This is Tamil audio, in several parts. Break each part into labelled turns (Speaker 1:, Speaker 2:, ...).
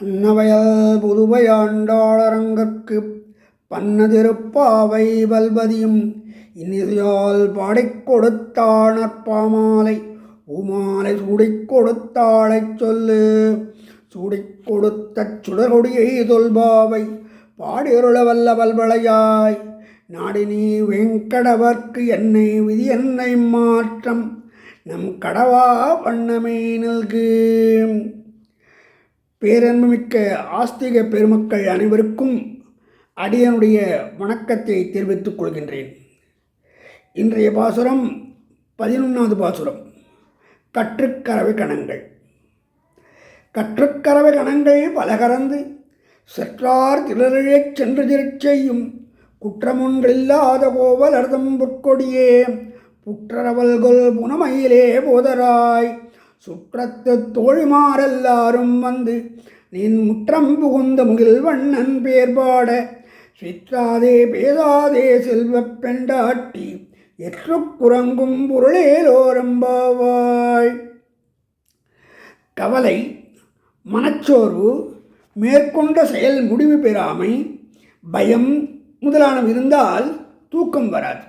Speaker 1: அன்னவயல் புதுவையாண்டாளரங்கற்கு பன்னதிருப்பாவை வல்பதியும் இனியால் பாடிக் கொடுத்தானற்பாமாலை பூமாலை. சூடிக் கொடுத்தாளைச் சொல்லு. சூடிக் கொடுத்த சுடர்கொடியை தொல்பாவை பாடியருள வல்ல வல்வளையாய். நாடினி வெங்கடவர்க்கு என்னை விதி என்னை மாற்றம். நம் கடவா வண்ணமே நல்கு. பேரன்புமிக்க ஆஸ்திக பெருமக்கள் அனைவருக்கும் அடியனுடைய வணக்கத்தை தெரிவித்துக் கொள்கின்றேன். இன்றைய பாசுரம் பதினொன்றாவது பாசுரம். கற்றுக்கரவை கணங்கள். கற்றுக்கரவை கணங்கள் பலகறந்து செற்றார் திளறிழச் சென்று திருச் செய்யும் குற்றமொன்றில்லாத கோவல் அர்த்தம் பொற்கொடியே புனமையிலே போதராய் சுற்றத்து தோழிமாரெல்லாரும் வந்து நின் முற்றம் புகுந்த முகில் வண்ணன் பேர்பாட சுற்றாதே பேசாதே செல்வப் பெண்டாட்டி எற்று குரங்கும் பொருளேலோரம்பாவாய் கவலை மனச்சோர்வு மேற்கொண்ட செயல் முடிவு பெறாமை பயம் முதலானவை இருந்தால் தூக்கம் வராது.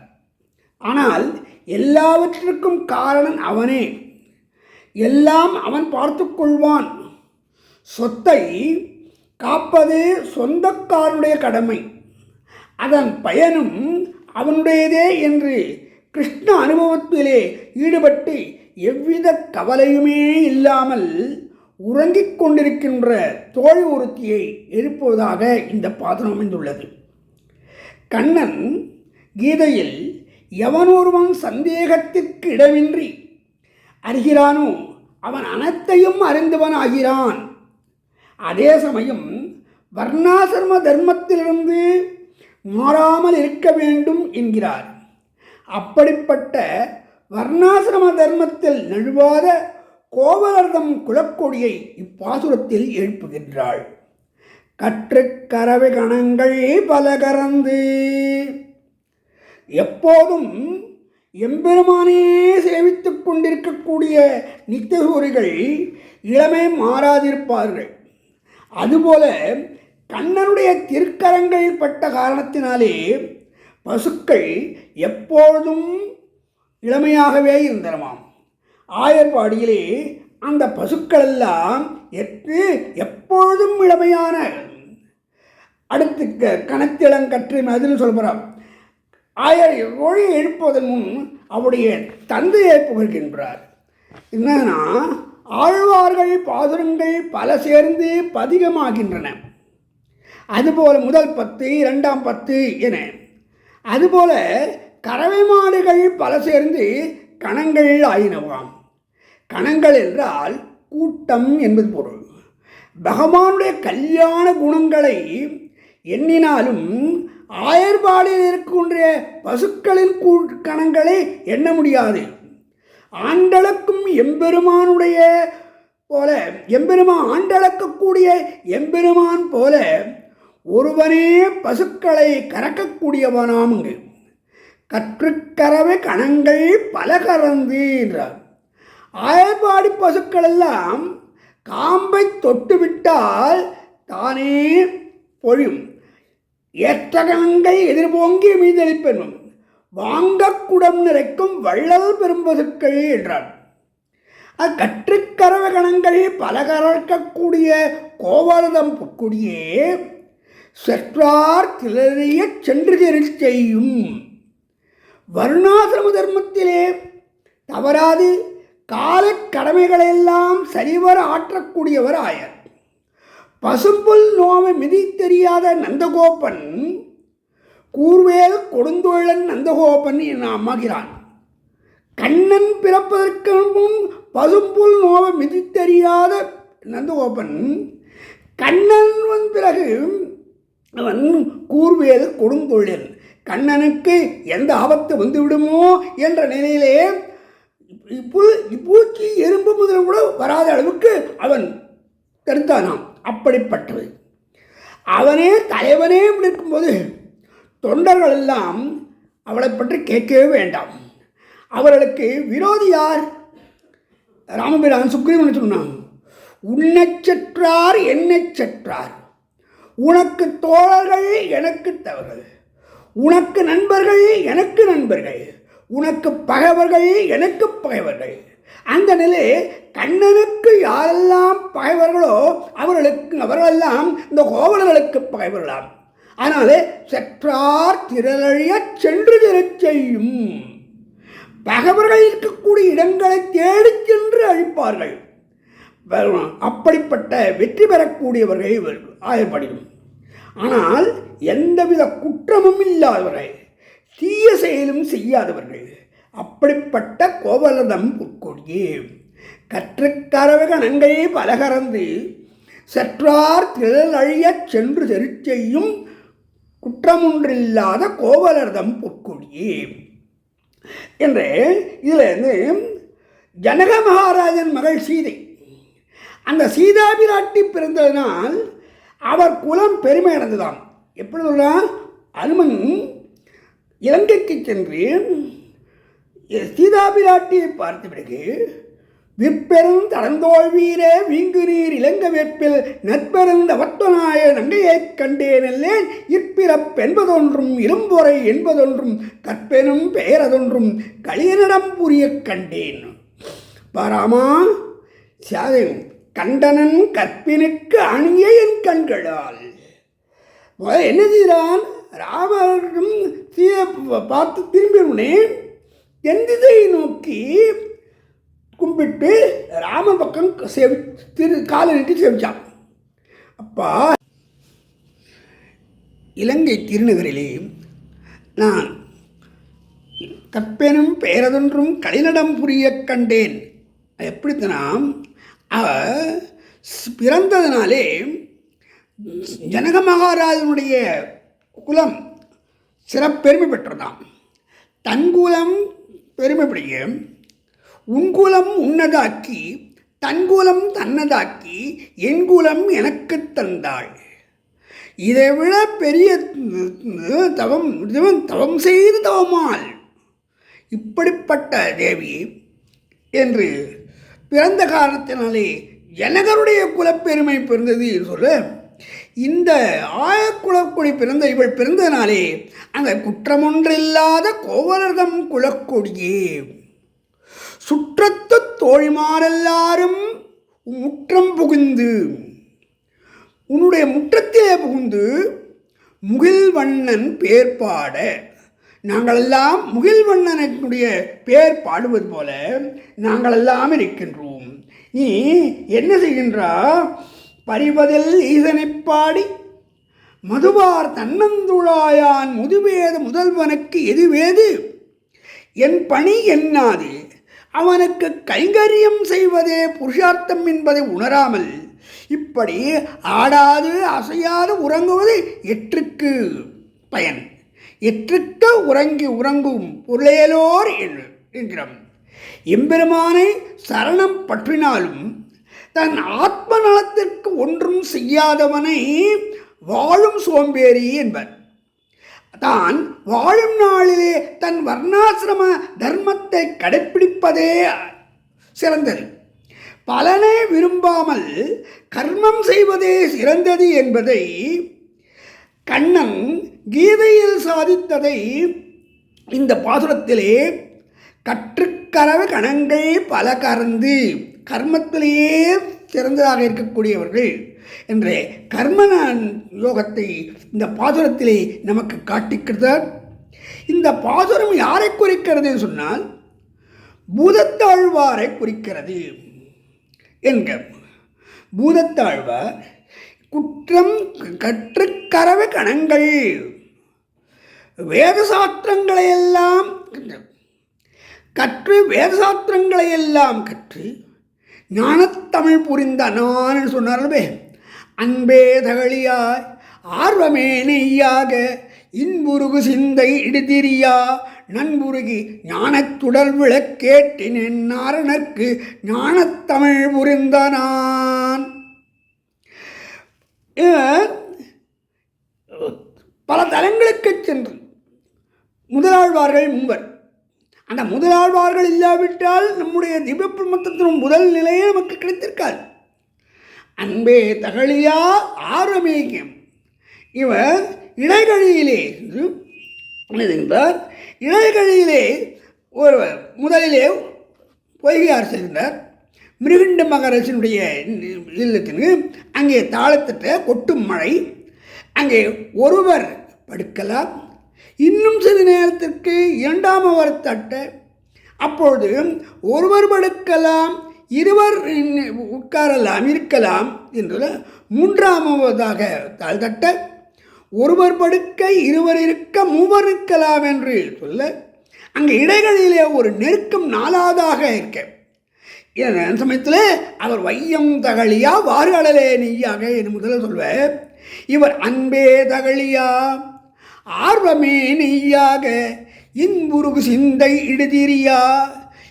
Speaker 1: ஆனால் எல்லாவற்றிற்கும் காரணம் அவனே. எல்லாம் அவன் பார்த்து கொள்வான் சொத்தை காப்பது சொந்தக்காரனுடைய கடமை. அதன் பயனும் அவனுடையதே என்று கிருஷ்ண அனுபவத்திலே ஈடுபட்டு எவ்வித கவலையுமே இல்லாமல் உறங்கிக் கொண்டிருக்கின்ற தோழி ஒருத்தியை எழுப்புவதாக இந்த பாதனம் அமைந்துள்ளது. கண்ணன் கீதையில் எவனொருவன் சந்தேகத்திற்கு இடமின்றி அறிகிறானோ? அவன் அனைத்தையும் அறிந்தவன் ஆகிறான் அதே சமயம் வர்ணாசிரம தர்மத்திலிருந்து மாறாமல் இருக்க வேண்டும் என்கிறார். அப்படிப்பட்ட வர்ணாசிரம தர்மத்தில் நழுவாத கோவலர்தம் குலக்கொடியை இப்பாசுரத்தில் எழுப்புகின்றாள். கற்றுக்கரவை கணங்கள் பல கறந்து எப்போதும் எம்பெருமானே சேவித்து கொண்டிருக்கக்கூடிய நித்தியசூரிகள் இளமை மாறாதிருப்பார்கள். அதுபோல கண்ணனுடைய திருக்கரங்கள் பட்ட காரணத்தினாலே பசுக்கள் எப்பொழுதும் இளமையாகவே இருந்தனவாம். ஆயர்பாடியிலே அந்த பசுக்களெல்லாம் எட்டு எப்பொழுதும் இளமையான. அடுத்து க- அதில் சொல்கிறான் ஆயர் ஒழி எழுப்புவதன் முன் அவருடைய தந்தையை புகழ்கின்றார். என்னன்னா ஆழ்வார்கள் பாசுரங்கள் பல சேர்ந்து பதிகமாகின்றன. அதுபோல் முதல் பத்து இரண்டாம் பத்து என. அதுபோல கறவை மாடுகள் பல சேர்ந்து கணங்கள் ஆயினவாம். கணங்கள் என்றால் கூட்டம் என்பது பொருள். பகவானுடைய கல்யாண குணங்களை எண்ணினாலும் ஆயர்பாடில் இருக்கின்ற பசுக்களின் கூ கணங்களை எண்ண முடியாது. ஆண்டளக்கும் எம்பெருமானுடைய போல எம்பெருமான் ஆண்டளக்கக்கூடிய எம்பெருமான் போல ஒருவனே பசுக்களை கறக்கக்கூடியவனாமுங்கு கற்றுக்கறவை கணங்கள் பல கறந்து என்றார். ஆயர்பாடி பசுக்கள் எல்லாம் காம்பை தொட்டுவிட்டால் தானே பொழியும். ஏற்றகங்கள் எதிர்போங்கி மீதளிப்பெனும். வாங்கக்குடம் நிறைக்கும் வள்ளல் பெரும்பதுக்கள் என்றார் அக்கற்றுக்கரவ கணங்களில் கணங்கள் பல கலக்கக்கூடிய கோவரதம் புக்குடியே செற்றார் கிளறிய சென்று தெரி செய்யும். வருணாசிரம தர்மத்திலே தவறாது கால கடமைகளெல்லாம் சரிவர ஆற்றக்கூடியவர் ஆயர் பசும்புல் நோவை மிதி தெரியாத நந்தகோபன் கூர்வேல் கொடுந்தொழன் நந்தகோபன் என அம்மாகிறான் கண்ணன் பிறப்பதற்கு முன் பசும்புல் நோவை மிதி தெரியாத நந்தகோபன் கண்ணன் வந்த பிறகு அவன் கூர்வேல் கொடுந்தொழில் கண்ணனுக்கு எந்த ஆபத்து வந்துவிடுமோ என்ற நிலையிலே இப்போ பூச்சி எறும்பு முதலும் கூட வராத அளவுக்கு அவன் தடுத்தானாம். அப்படிப்பட்டது. அவனே தலைவனே இப்படி இருக்கும்போது தொண்டர்கள் எல்லாம் அவளை பற்றி கேட்கவே வேண்டாம். அவர்களுக்கு விரோதி யார்? ராமபிரான் சுக்ரீவன் சொன்னான் உன்னை செற்றார் என்னை செற்றார். உனக்கு தோழர்கள் எனக்கு தவறுகள் உனக்கு நண்பர்கள் எனக்கு நண்பர்கள். உனக்கு பகைவர்கள் எனக்கு பகைவர்கள். அந்த நிலை கண்ணனுக்கு யாரெல்லாம் பகைவர்களோ அவர்களுக்கு அவர்களெல்லாம் இந்த கோவலர்களுக்கு பகைவர்களாம். ஆனால் செற்றார் திரளழிய சென்று திரச் செய்யும். பகைவர்கள் இருக்கக்கூடிய இடங்களை தேடி சென்று அழிப்பார்கள். அப்படிப்பட்ட வெற்றி பெறக்கூடியவர்கள் இவர் ஆயப்படியும் ஆனால் எந்தவித குற்றமும் இல்லாதவர்கள் தீய செயலும் செய்யாதவர்கள். அப்படிப்பட்ட கோவலதம் புற்கொடியே. கற்றுக்கரவ பலகரந்து பலகறந்து சற்றார் திரள் அழியச் சென்று செருச்செய்யும் குற்றமொன்றில்லாத கோவலர்தம் பொற்கொடியே. என்று இதில் இருந்து ஜனக மகாராஜன் மகள் சீதை அந்த சீதா பிராட்டி பிறந்ததினால் அவர் குலம் பெருமை அடைந்ததாம் எப்படி சொல்றான் அனுமன் இலங்கைக்கு சென்று சீதாபிராட்டியை பார்த்த பிறகு விற்பெரும் தடந்தோள் வீர வீங்கு நீர் இளங்க வேற்பில் நட்பெருந்த வட்டநாய நங்கையைக் கண்டேனல்லேன் இப்பிறப்பென்பதொன்றும் இரும்பொறை என்பதொன்றும் கற்பெனும் பெயரதொன்றும் களியனிடம் புரியக் கண்டேன். பாராமா சாதன் கண்டனன் கற்பினுக்கு அணிய என் கண்களால். முதல்ல என்ன செய்கிறான் ராமரும் பார்த்து திரும்பினேன் தென் நோக்கி கும்பிட்டு ராம பக்கம் சேவி திரு காலை நீட்டி சேவிச்சான். அப்பா இலங்கை திருநகரிலே நான் கற்பெனும் பெயரதொன்றும் கலைநடம் புரிய கண்டேன். எப்படித்தனாம் அவ பிறந்ததினாலே ஜனக மகாராஜனுடைய குலம் சிறப்பெருமை பெற்றதாம். தன் குலம் பெருமைப்படிய உன்குலம் உன்னதாக்கி தன்குலம் தன்னதாக்கி என் குலம் எனக்கு தந்தாள். இதை விட பெரிய தவம் தவம் செய்து தவமால் இப்படிப்பட்ட தேவி என்று பிறந்த காரணத்தினாலே ஜனகருடைய குலப்பெருமை பிறந்தது என்று சொல்ல இந்த ஆயக்குளக்குடி பிறந்த இவள் பிறந்ததினாலே அந்த குற்றமொன்றில்லாத கோவலர்தம் குலக்கொடியே. சுற்றத்து தோழிமாரெல்லாரும் முற்றம் புகுந்து உன்னுடைய முற்றத்திலே புகுந்து முகில்வண்ணன் பேர் பாட. நாங்களெல்லாம் முகில்வண்ணனுடைய பேர் பாடுவது போல நாங்களெல்லாம் இருக்கின்றோம். நீ என்ன செய்கின்றா? பறிவதில் ஈசனைப் பாடி மதுவார் தன்னந்துழாயான் முதுவேத முதல்வனுக்கு எதுவேது? என் பணி என்னாது? அவனுக்கு கைங்கரியம் செய்வதே புருஷார்த்தம் என்பதை உணராமல் இப்படி ஆடாது அசையாது உறங்குவது எற்றுக்கு பயன். எற்றுக்க உறங்கி உறங்கும் பொருளேலோர் என்று என்கிறோம். எம்பெருமானை சரணம் பற்றினாலும் தன் ஆத்ம நலத்திற்கு ஒன்றும் செய்யாதவனை வாழும் சோம்பேறி என்பர். தான் வாழும் நாளிலே தன் வர்ணாசிரம தர்மத்தை கடைப்பிடிப்பதே சிறந்தது. பலனை விரும்பாமல் கர்மம் செய்வதே சிறந்தது என்பதை கண்ணன் கீதையில் சாதித்ததை இந்த பாசுரத்திலே கற்றுக்கரவு கணங்கள் பல கறந்து கர்மத்திலேயே சிறந்ததாக இருக்கக்கூடியவர்கள் என்ற கர்மன யோகத்தை இந்த பாதுரத்திலே நமக்கு காட்டிக்கிறார் இந்த பாதுரம் யாரை குறிக்கிறது சொன்னால் பூதத்தாழ்வாரை குறிக்கிறது என்க. பூதத்தாழ்வார் குற்றம் கற்றுக்கரவு கணங்கள் வேத சாஸ்திரங்களையெல்லாம் கற்று வேத சாஸ்திரங்களை எல்லாம் கற்று ஞானத்தமிழ் புரிந்த நான் சொன்னார்களே அன்பே தகழியாய் ஆர்வமே நெய்யாக இன்புருகு சிந்தை இடுதிரியா நண்புருகி ஞானத்துடல் விளக்கேட்டினேன் நாரணர்க்கு ஞானத்தமிழ் புரிந்த நான் பல தலங்களுக்கு சென்று முதலாழ்வார்கள் முன்பர் அந்த முதலாழ்வார்கள் இல்லாவிட்டால் நம்முடைய திவ்ய முதல் நிலையே நமக்கு கிடைத்திருக்காது. அன்பே தகழியா ஆர்வமேகம் இவர் இடைகழியிலே என்றார் இடைகழியிலே ஒருவர் முதலிலே பொய்கையார் சென்றார் மிருகண்ட மகரசனுடைய இல்லத்திற்கு அங்கே தாளத்திட்ட கொட்டும் மழை அங்கே ஒருவர் படுக்கலாம் இன்னும் சிறு நேரத்திற்கு இரண்டாம் அவர் தட்ட அப்பொழுது ஒருவர் படுக்கலாம் இருவர் உட்காரலாம் இருக்கலாம் என்று மூன்றாமதாக தாழ் தட்ட ஒருவர் படுக்க இருவர் இருக்க மூவர் இருக்கலாம் என்று சொல்ல அங்கே இடைகளிலே ஒரு நெருக்கம் நாலாவதாக இருக்க. என் சமயத்தில் அவர் வையம் தகழியா வார்களே நெய்யாக என்று முதல்ல சொல்வார். இவர் அன்பே தகழியா ஆர்வமே நெய்யாக இன்புருகு சிந்தை இடுதிரியா?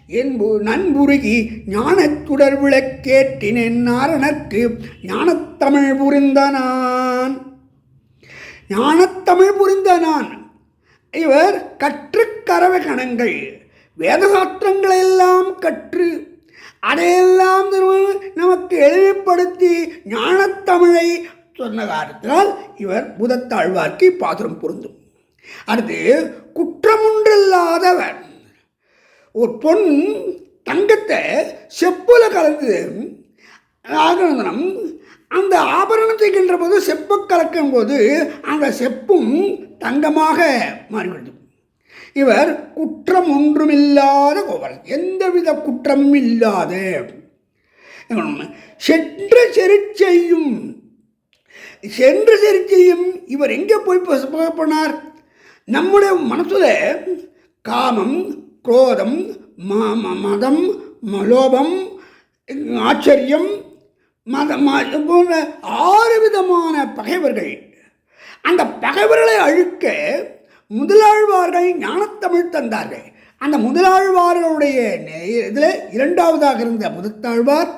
Speaker 1: என்பு நண்புருகி ஞானத்துடர் விளக்கேற்றினேன் நாரணர்க்கு ஞானத்தமிழ் புரிந்த நான். ஞானத்தமிழ் புரிந்த நான். இவர் கற்று கரவ கணங்கள் வேதசாஸ்திரங்களெல்லாம் கற்று அதையெல்லாம் நமக்கு எளிமைப்படுத்தி ஞானத்தமிழை சொன்ன காரணத்தினால் இவர் புதத்தாழ்வார்க்கு பாத்திரம் பொருந்தும். அடுத்து குற்றமொன்றில்லாதவர் ஒரு பொன் தங்கத்தை செப்புல கலந்து ஆகணும் அந்த ஆபரணம் செய்கின்ற போது செப்பை கலக்கும் போது அந்த செப்பும் தங்கமாக மாறிவிடுது. இவர் குற்றம் ஒன்றுமில்லாத கோவலன். எந்தவித குற்றமும் இல்லாத. சென்று செரு செய்யும் சென்று சரி இவர் எங்கே போய் போனார்? நம்முடைய மனசில் காமம் குரோதம் மதம் மலோபம் ஆச்சரியம் மதம் போன்ற ஆறு விதமான பகைவர்கள். அந்த பகைவர்களை அழுக்க முதலாழ்வார்கள் ஞானத்தமிழ் தந்தார்கள். அந்த முதலாழ்வார்களுடைய இதில் இரண்டாவதாக இருந்த முதத்தாழ்வார்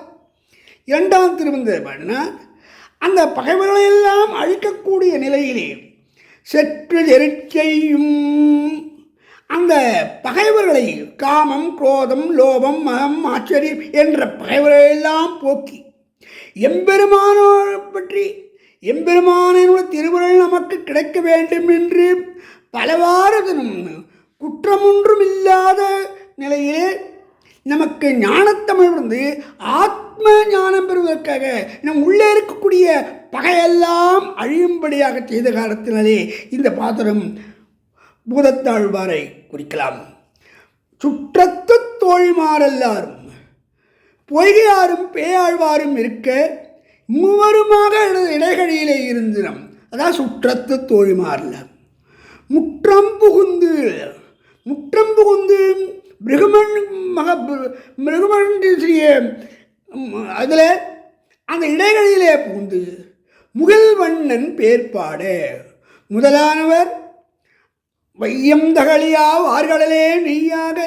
Speaker 1: இரண்டாம் திருவந்த பண்ணார் அந்த பகைவர்களையெல்லாம் அழிக்கக்கூடிய நிலையிலே செற்று எரிச்சையும் அந்த பகைவர்களை காமம் குரோதம் லோபம் மதம் ஆச்சரியம் என்ற பகைவர்களையெல்லாம் போக்கி எம்பெருமானோ பற்றி எம்பெருமானோட திருவுருள் நமக்கு கிடைக்க வேண்டும் என்று பலவாறு குற்றமொன்றும் இல்லாத நிலையிலே நமக்கு ஞானத்தமிழ் வந்து ஆத்ம ஞானம் பெறுவதற்காக நம் உள்ளே இருக்கக்கூடிய பகையெல்லாம் அழியும்படியாக செய்த காலத்தினாலே இந்த பாத்திரம் பூதத்தாழ்வாரை குறிக்கலாம். சுற்றத்து தோழிமாரெல்லாரும் பொய்கையாரும் பேயாழ்வாரும் இருக்க மூவருமாக இடைகழியிலே இருந்தினம் அதான் சுற்றத்து தோழிமாரில் முற்றம் புகுந்து முற்றம் புகுந்து மிருகமன் மக மிருகமண்டிய அதில் அந்த இடைகளிலே புகுந்து முகில்வண்ணன் பேர்பாடு முதலானவர் வையம் தகழியா வார்களே நெய்யாக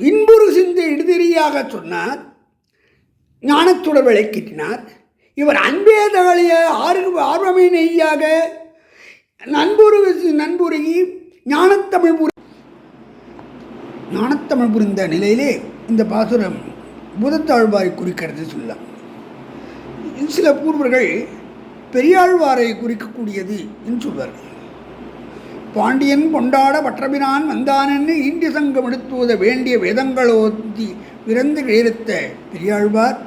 Speaker 1: இன்புறு சிந்து இடுதிரியாக சொன்னார். ஞானத்துடன் விளக்கிட்டினார் இவர் அன்பே தகழிய ஆறு ஆர்வமே நெய்யாக நண்புரு நண்புருகி ஞானத்தமிழ் ஞானத்தமிழ் புரிந்த நிலையிலே இந்த பாசுரம் புதத்தாழ்வாரை குறிக்கிறது சொல்லலாம். சில பூர்வர்கள் பெரியாழ்வாரை குறிக்கக்கூடியது என்று சொல்வார்கள். பாண்டியன் கொண்டாட பற்றபினான் வந்தானன்னு இந்திய சங்கம் எடுத்துவத வேண்டிய வேதங்களோத்தி விரந்து கிழித்த பெரியாழ்வார்.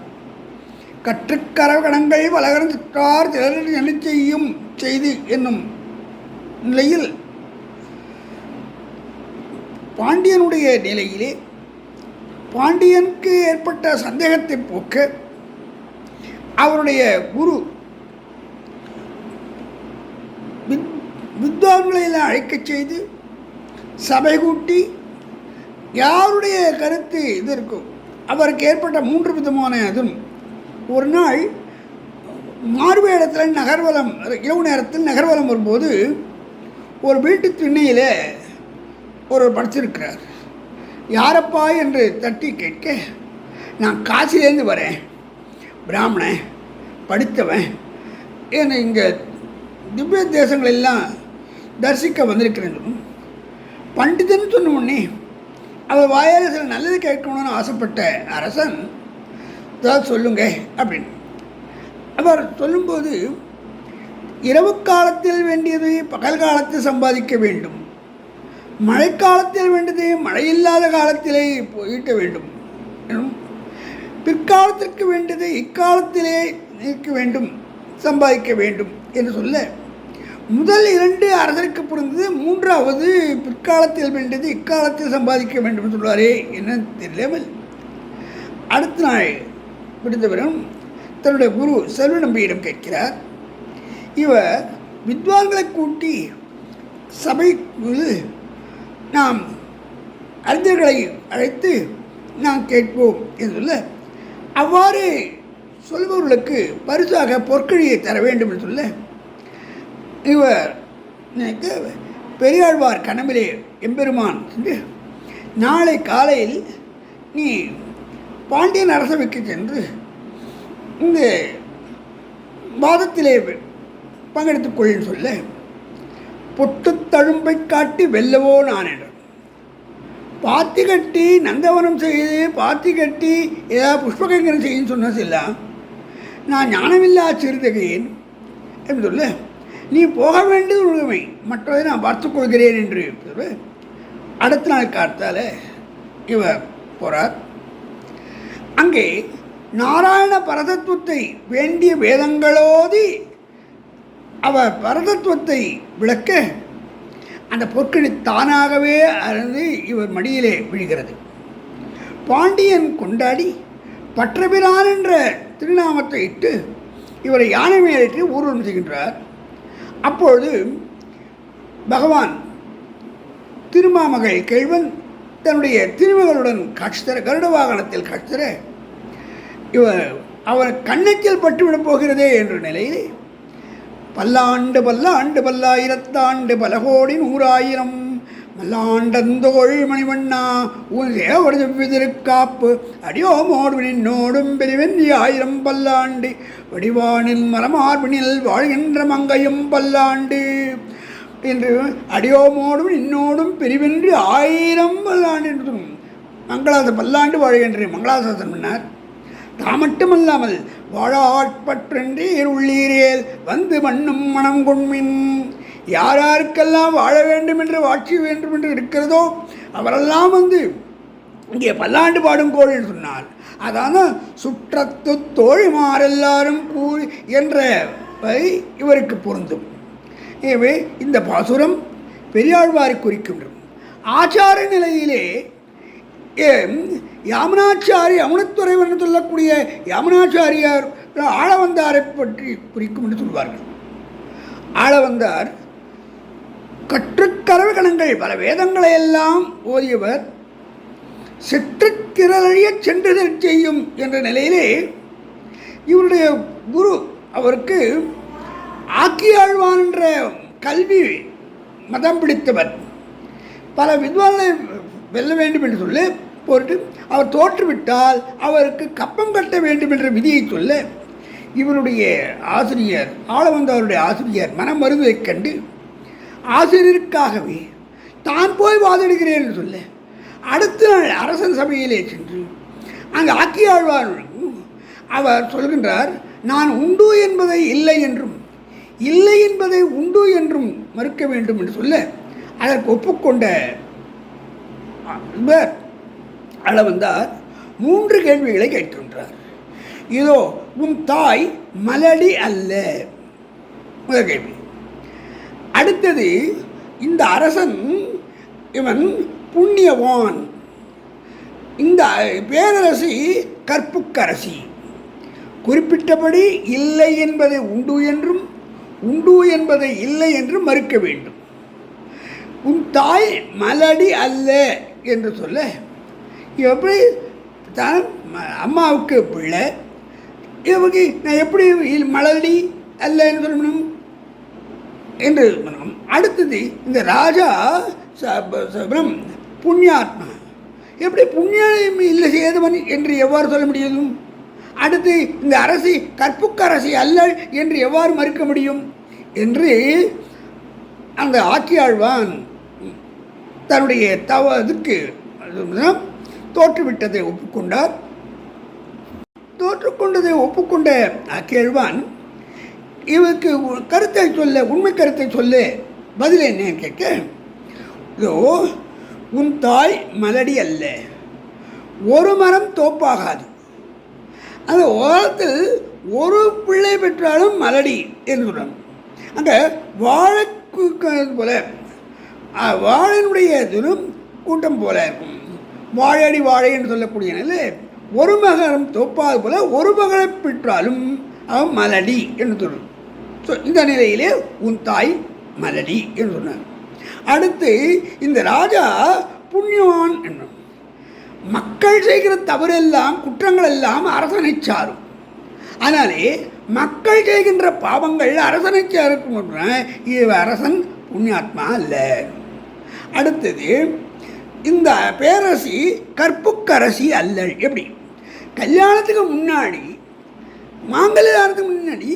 Speaker 1: கற்றுக்கரகணங்கள் வளகரன் சிற்றார் திறன் செய்யும் செய்து என்னும் நிலையில் பாண்டியனுடைய நிலையிலே பாண்டியனுக்கு ஏற்பட்ட சந்தேகத்தை போக்க அவருடைய குரு வித்வான்களை எல்லாம் அழைக்கச் செய்து சபை கூட்டி யாருடைய கருத்து இது இருக்கும் அவருக்கு ஏற்பட்ட மூன்று விதமான அதுவும் ஒரு நாள் மார்வேடத்தில் நகர்வலம் இரவு நேரத்தில் நகர்வலம் வரும்போது ஒரு வீட்டு திண்ணையில் ஒரு படிச்சிருக்கிறார். யாரப்பா? என்று தட்டி கேட்க நான் காசிலேருந்து வரேன். பிராமணன் படித்தவன். என்னை இங்கே திவ்ய தேசங்களெல்லாம் தரிசிக்க வந்திருக்கிறேன். பண்டிதன்னு சொன்ன உடனே அவர் வாயால் சில நல்லது கேட்கணும்னு ஆசைப்பட்ட அரசன் ஏதாவது சொல்லுங்க அப்படின்னு. அவர் சொல்லும்போது இரவு காலத்தில் வேண்டியதை பகல் காலத்தில் சம்பாதிக்க வேண்டும். மழைக்காலத்தில் வேண்டியதை மழையில்லாத காலத்திலே ஈட்ட வேண்டும். எனும் பிற்காலத்திற்கு வேண்டியது இக்காலத்திலே இருக்க வேண்டும் சம்பாதிக்க வேண்டும் என்று சொல்ல முதல் இரண்டு அரசருக்கு பிறந்தது மூன்றாவது பிற்காலத்தில் வேண்டியது இக்காலத்தில் சம்பாதிக்க வேண்டும் என்று சொல்வாரே என்ன தெரியாமல் அடுத்த நாள் விடுத்தவரும் தன்னுடைய குரு செல்வ நம்பியிடம் கேட்கிறார். இவர் வித்வான்களை கூட்டி சபை நாம் அறிஞர்களை அழைத்து நாம் கேட்போம் என்று சொல்ல அவ்வாறு சொல்பவர்களுக்கு பரிசாக பொற்கழியை தர வேண்டும் என்று சொல்ல இவர் எனக்கு பெரியாழ்வார் கனவிலே எம்பெருமான் என்று நாளை காலையில் நீ பாண்டியன் அரசவைக்கு சென்று இந்த வாதத்திலே பங்கெடுத்துக்கொள்ன்னு சொல்ல பொட்டுத்தழும்பை காட்டி வெல்லவோ நான் என்று. பாத்தி கட்டி நந்தவனம் செய்து பாத்தி கட்டி ஏதாவது புஷ்பகங்கரம் செய்யுன்னு சொன்னதெல்லாம் நான் ஞானமில்லா சிறுதகையேன். என்று சொல்ல? நீ போக வேண்டியது உண்மை மற்றதை நான் பார்த்து கொள்கிறேன் என்று சொல்ல அடுத்த நாள் காத்தால இவர் போகிறார் அங்கே நாராயண பரதத்துவத்தை வேண்டிய வேதங்களோதி அவர் பரதத்துவத்தை விளக்க அந்த பொற்கழி தானாகவே அறந்து இவர் மடியிலே விழுகிறது. பாண்டியன் கொண்டாடி பற்றபிரான் என்ற திருநாமத்தை இட்டு இவரை யானை மேலேற்றி ஊர்வலம் செய்கின்றார். அப்பொழுது பகவான் திருமாமகள் கேழ்வன் தன்னுடைய திருமகளுடன் காட்சி தர கருட வாகனத்தில் காட்சி தர இவர் அவர் கண்ணத்தில் பட்டுவிடப் போகிறதே என்ற நிலையிலே பல்லாண்டு பல்லாண்டு பல்லாயிரத்தாண்டு பல கோடி நூறாயிரம். மல்லாண்டந்தோள் மணிவண்ணா உன் சேவடு செவ்விதிருக்காப்பு. அடியோமோடு நின்னோடும் பெருவென்றி ஆயிரம் பல்லாண்டு. வடிவானில் மரமார்பினில் வாழ்கின்ற மங்கையும் பல்லாண்டு. என்று அடியோமோடும் நின்னோடும் பெருவென்றி ஆயிரம் பல்லாண்டு என்று மங்களாச மங்களாத பல்லாண்டு வாழ்கின்ற மங்களாசாசன் பண்ணார் தாம் மட்டுமல்லாமல் வாழாட்பற்றென்றே இருள்ளீரேல் வந்து மண்ணும் மனம் கொண்மின். யார் யாருக்கெல்லாம் வாழ வேண்டும் என்று வாட்சி வேண்டும் என்று இருக்கிறதோ அவரெல்லாம் வந்து இங்கே பல்லாண்டு பாடும் கோள் என்று சொன்னார் அதான சுற்றத்து தோழிமாரெல்லாரும் கூறி என்ற இவருக்கு பொருந்தும். எனவே இந்த பாசுரம் பெரியாழ்வாரை குறிக்கின்றது. ஆச்சார நிலையிலே ஏம், யாமனாச்சாரி அமுனத்துறைவன் என்று சொல்லக்கூடிய யாமனாச்சாரியார் ஆளவந்தாரை பற்றி குறிக்கும் என்று சொல்வார்கள். ஆளவந்தார் கற்றுக்கரவு கணங்கள் பல வேதங்களை எல்லாம் ஓதியவர் செற்றுக்கிரழிய சென்றுதல் செய்யும் என்ற நிலையிலே இவருடைய குரு அவருக்கு ஆக்கியாழ்வான் என்ற கல்வி மதம் பிடித்தவர். பல வித்வான்களை வெல்ல வேண்டும் என்று சொல்லி போட்டு அவர் தோற்றுவிட்டால் அவருக்கு கப்பம் கட்ட வேண்டும் என்ற விதியை சொல்ல இவருடைய ஆசிரியர் ஆளவந்தவருடைய ஆசிரியர் மனம் வருவதைக் கண்டு ஆசிரியருக்காகவே தான் போய் வாதிடுகிறேன் என்று சொல்ல அடுத்த நாள் அரசன் சபையிலே சென்று அங்கு ஆக்கியாழ்வார் அவர் சொல்கின்றார் நான் உண்டு என்பதை இல்லை என்றும் இல்லை என்பதை உண்டு என்றும் மறுக்க வேண்டும் என்று சொல்ல அதற்கு ஒப்புக்கொண்ட இவர் அளவந்தார் மூன்று கேள்விகளை கேட்கின்றார். இதோ உன் தாய் மலடி அல்ல. முதல் கேள்வி. அடுத்தது இந்த அரசன் இவன் புண்ணியவான். இந்த பேரரசி கற்புக்கரசி. குறிப்பிட்டபடி இல்லை என்பதை உண்டு என்றும் உண்டு என்பதை இல்லை என்றும் மறுக்க வேண்டும். உன் தாய் மலடி அல்ல என்று சொல்ல எப்படி தான் அம்மாவுக்கு பிள்ளை? இவங்க நான் எப்படி இல் மலடி அல்ல என்று சொல்லணும்? என்று அடுத்தது இந்த ராஜா புண்ணியாத்மா. எப்படி புண்ணியம் இல்லை செய்தவன் என்று எவ்வாறு சொல்ல முடியும்? அடுத்து இந்த அரசி கற்புக்கரசி அல்ல என்று எவ்வாறு மறுக்க முடியும்? என்று அந்த ஆட்சியாழ்வான் தன்னுடைய தவ இதுக்கு அதுதான் தோற்றுவிட்டதை ஒப்புக்கொண்டார். தோற்றுக்கொண்டதை ஒப்புக்கொண்ட அக்கேழ்வான் இவருக்கு கருத்தை சொல்ல உண்மை கருத்தை சொல்லு பதில் என்னன்னு கேட்க இதோ உன் தாய் மலடி அல்ல. ஒரு மரம் தோப்பாகாது. அந்த ஓரத்தில் ஒரு பிள்ளை பெற்றாலும் மலடி என்று சொல்கிறாங்க அங்கே வாழை போல ஆ, வாழையினுடைய கூட்டம் போல இருக்கும். வாழையடி வாழை என்று சொல்லக்கூடிய நிலையில் ஒரு மகரம் தொப்பாது போல ஒரு மகளை பெற்றாலும் அவன் மலடி என்று சொன்னான் ஸோ இந்த நிலையிலே உன் தாய் மலடி என்று சொன்னார். அடுத்து இந்த ராஜா புண்ணியவான் என்னும் மக்கள் செய்கிற தவறெல்லாம் குற்றங்கள் எல்லாம் அரசனை சாரும். அதனாலே மக்கள் செய்கின்ற பாவங்கள் அரசனை சாரும் இது அரசன் புண்ணியாத்மா அல்ல. அடுத்தது இந்த பேரரசி கற்புக்கரசி அல்ல. எப்படி? கல்யாணத்துக்கு முன்னாடி மாங்கல்யாரத்துக்கு முன்னாடி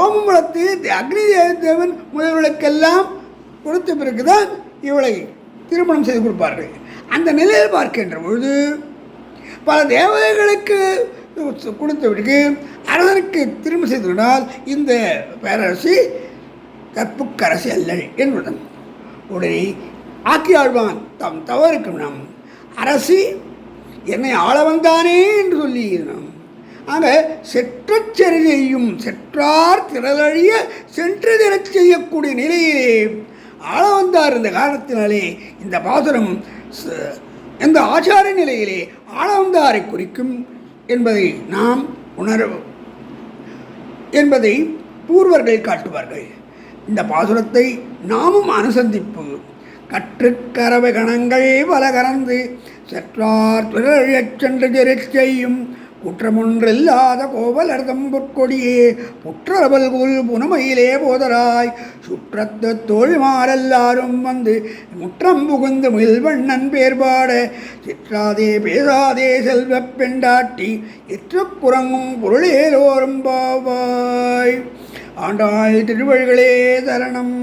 Speaker 1: ஓமம் வளர்த்து அக்னி தேவன் முதல்வர்களுக்கெல்லாம் கொடுத்த பிறகுதான் இவளை திருமணம் செய்து கொடுப்பார்கள். அந்த நிலையில் பார்க்கின்ற பொழுது பல தேவதைகளுக்கு கொடுத்த பிறகு அரசனுக்கு திரும்ப செய்து இந்த பேரரசி கற்புக்கரசி அல்ல என்பதன் உடனே ஆக்கியாழ்வான் தம் தவறுக்கு நம் அரசி என்னை ஆள வந்தானே என்று சொல்லி நாம் ஆக செற்றச் செய்யும் செற்றார் திரளழிய சென்று திறச் செய்யக்கூடிய நிலையிலே ஆள வந்தார் இந்த காரணத்தினாலே இந்த பாசுரம் ச- இந்த ஆச்சார நிலையிலே ஆள வந்தாரை குறிக்கும் என்பதை நாம் உணர என்பதை பூர்வர்கள் காட்டுவார்கள். இந்த பாசுரத்தை நாமும் அனுசந்திப்பு கற்றுக்கரவை கணங்கள் பல கறந்து செற்றார் துழழச் சென்று ஜெரிச் செய்யும். குற்றமொன்றில்லாத கோவலர் தம்புட்கொடியே புற்றவல் குல் புனமையிலே போதராய் சுற்றத்து தோழிமாரெல்லாரும் வந்து முற்றம் புகுந்து முயல்வண்ணன் பேர்பாட சிற்றாதே பேசாதே செல்வ பெண்டாட்டி இற்றுக்குரங்கும் பொருளேலோரும் பாவாய். ஆண்டாள் திருவழிகளே தரணம்